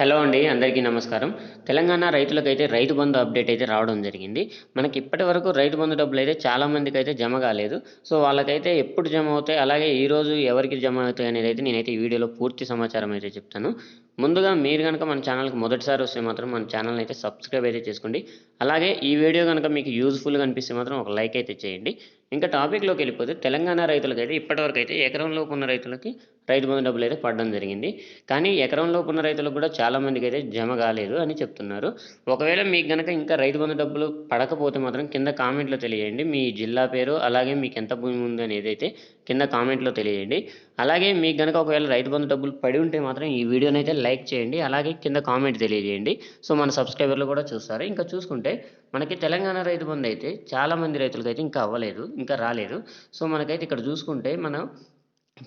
Hello అండి అందరికీ నమస్కారం. తెలంగాణ రైతులకైతే రైతు బంధు అప్డేట్ అయితే రావడం జరిగింది. మనకి ఇప్పటి వరకు రైతు బంధు డబ్బులు అయితే చాలా మందికి అయితే జమ కాలేదు. సో వాళ్ళకైతే ఎప్పుడు జమ అవుతాయి అలాగే ఈరోజు ఎవరికి జమ అవుతాయి అనేది అయితే నేనైతే ఈ వీడియోలో పూర్తి సమాచారం అయితే చెప్తాను. ముందుగా మీరు కనుక మన ఛానల్కి మొదటిసారి వస్తే మాత్రం మన ఛానల్ని అయితే సబ్స్క్రైబ్ అయితే చేసుకోండి. అలాగే ఈ వీడియో కనుక మీకు యూజ్ఫుల్గా అనిపిస్తే మాత్రం ఒక లైక్ అయితే చేయండి. ఇంకా టాపిక్లోకి వెళ్ళిపోతే తెలంగాణ రైతులకైతే ఇప్పటివరకు అయితే ఎకరంలోపు ఉన్న రైతులకి రైతు బంధు డబ్బులు అయితే పడడం జరిగింది. కానీ ఎకరంలోపు ఉన్న రైతులకు కూడా చాలామందికి అయితే జమ కాలేదు అని చెప్తున్నారు. ఒకవేళ మీకు కనుక ఇంకా రైతు బంధు డబ్బులు పడకపోతే మాత్రం కింద కామెంట్లో తెలియజేయండి మీ జిల్లా పేరు అలాగే మీకు ఎంత భూమి ఉంది అనేది అయితే కింద కామెంట్లో తెలియజేయండి అలాగే మీకు కనుక ఒకవేళ రైతు బంధు డబ్బులు పడి ఉంటే మాత్రం ఈ వీడియోని అయితే లైక్ చేయండి. అలాగే కింద కామెంట్ తెలియజేయండి. సో మన సబ్స్క్రైబర్లు కూడా చూస్తారు. ఇంకా చూసుకుంటే మనకి తెలంగాణ రైతు బంధు అయితే చాలామంది రైతులకి అయితే ఇంకా అవ్వలేదు. ఇంకా రాలేదు. సో మనకైతే ఇక్కడ చూసుకుంటే మనం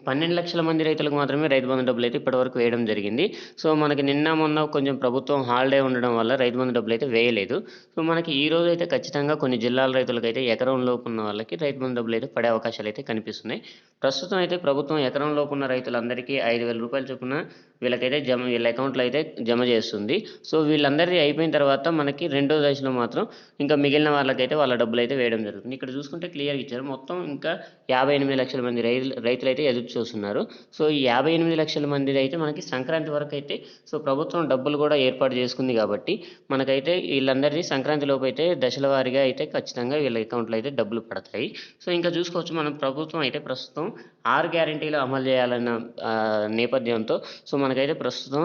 పన్నెండు లక్షల మంది రైతులకు మాత్రమే రైతు బంధు డబ్బులు అయితే ఇప్పటివరకు వేయడం జరిగింది. సో మనకి నిన్న మొన్న కొంచెం ప్రభుత్వం హాలిడే ఉండడం వల్ల రైతు బంధు డబ్బులు అయితే వేయలేదు. సో మనకి ఈ రోజు అయితే ఖచ్చితంగా కొన్ని జిల్లాల రైతులకు అయితే ఎకరం లోపు ఉన్న వాళ్ళకి రైతు బంధు డబ్బులు అయితే పడే అవకాశాలు అయితే కనిపిస్తున్నాయి. ప్రస్తుతం అయితే ప్రభుత్వం ఎకరం లోపు ఉన్న రైతులందరికీ ఐదు వేల రూపాయలు చొప్పున వీళ్ళకైతే జమ వీళ్ళ అకౌంట్లో అయితే జమ చేస్తుంది. సో వీళ్ళందరిది అయిపోయిన తర్వాత మనకి రెండో దశలో మాత్రం ఇంకా మిగిలిన వాళ్ళకైతే వాళ్ళ డబ్బులు అయితే వేయడం జరుగుతుంది. ఇక్కడ చూసుకుంటే క్లియర్గా ఇచ్చారు. మొత్తం ఇంకా యాభై ఎనిమిది లక్షల మంది రైతులు రైతులు అయితే ఎదురు చూస్తున్నారు. సో ఈ యాభై ఎనిమిది లక్షల మంది అయితే మనకి సంక్రాంతి వరకు అయితే సో ప్రభుత్వం డబ్బులు కూడా ఏర్పాటు చేసుకుంది కాబట్టి మనకైతే వీళ్ళందరినీ సంక్రాంతి లోపు అయితే దశల వారీగా అయితే ఖచ్చితంగా వీళ్ళ అకౌంట్లో అయితే డబ్బులు పడతాయి. సో ఇంకా చూసుకోవచ్చు మనం ప్రభుత్వం అయితే ప్రస్తుతం ఆరు గ్యారంటీలు అమలు చేయాలన్న నేపథ్యంతో సో మన మనకైతే ప్రస్తుతం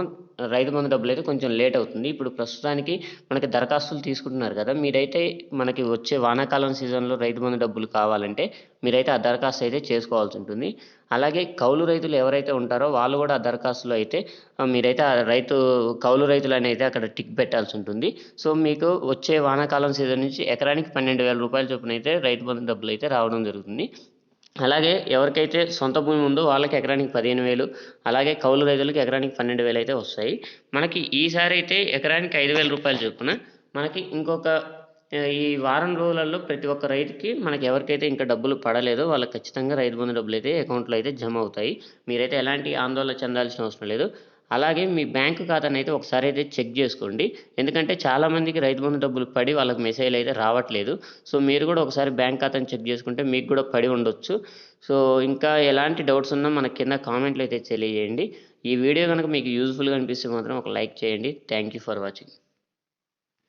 రైతు బంధు డబ్బులు అయితే కొంచెం లేట్ అవుతుంది. ఇప్పుడు ప్రస్తుతానికి మనకి దరఖాస్తులు తీసుకుంటున్నారు కదా మీరైతే మనకి వచ్చే వానాకాలం సీజన్లో రైతు బంధు డబ్బులు కావాలంటే మీరైతే ఆ దరఖాస్తు అయితే చేసుకోవాల్సి ఉంటుంది. అలాగే కౌలు రైతులు ఎవరైతే ఉంటారో వాళ్ళు కూడా ఆ దరఖాస్తులో అయితే మీరైతే ఆ రైతు కౌలు రైతులని అయితే అక్కడ టిక్ పెట్టాల్సి ఉంటుంది. సో మీకు వచ్చే వానాకాలం సీజన్ నుంచి ఎకరానికి పన్నెండు వేల రూపాయల చొప్పున అయితే రైతు బంధు డబ్బులు అయితే రావడం జరుగుతుంది. అలాగే ఎవరికైతే సొంత భూమి ఉందో వాళ్ళకి ఎకరానికి పదిహేను వేలు అలాగే కౌలు రైతులకు ఎకరానికి పన్నెండు వేలు అయితే వస్తాయి. మనకి ఈసారి అయితే ఎకరానికి ఐదు వేల రూపాయలు చొప్పున మనకి ఇంకొక ఈ వారం రోజులలో ప్రతి ఒక్క రైతుకి మనకి ఎవరికైతే ఇంకా డబ్బులు పడలేదో వాళ్ళకి ఖచ్చితంగా రైతు బంధు డబ్బులు అయితే అకౌంట్లో అయితే జమ అవుతాయి. మీరైతే ఎలాంటి ఆందోళన చెందాల్సిన అవసరం లేదు. అలాగే మీ బ్యాంకు ఖాతాను అయితే ఒకసారి అయితే చెక్ చేసుకోండి. ఎందుకంటే చాలామందికి రైతు బంధు డబ్బులు పడి వాళ్ళకి మెసేజ్లు అయితే రావట్లేదు. సో మీరు కూడా ఒకసారి బ్యాంక్ ఖాతాను చెక్ చేసుకుంటే మీకు కూడా పడి ఉండొచ్చు. సో ఇంకా ఎలాంటి డౌట్స్ ఉన్నా మన కింద కామెంట్లు అయితే తెలియజేయండి. ఈ వీడియో కనుక మీకు యూజ్ఫుల్గా అనిపిస్తే మాత్రం ఒక లైక్ చేయండి. Thank you for watching.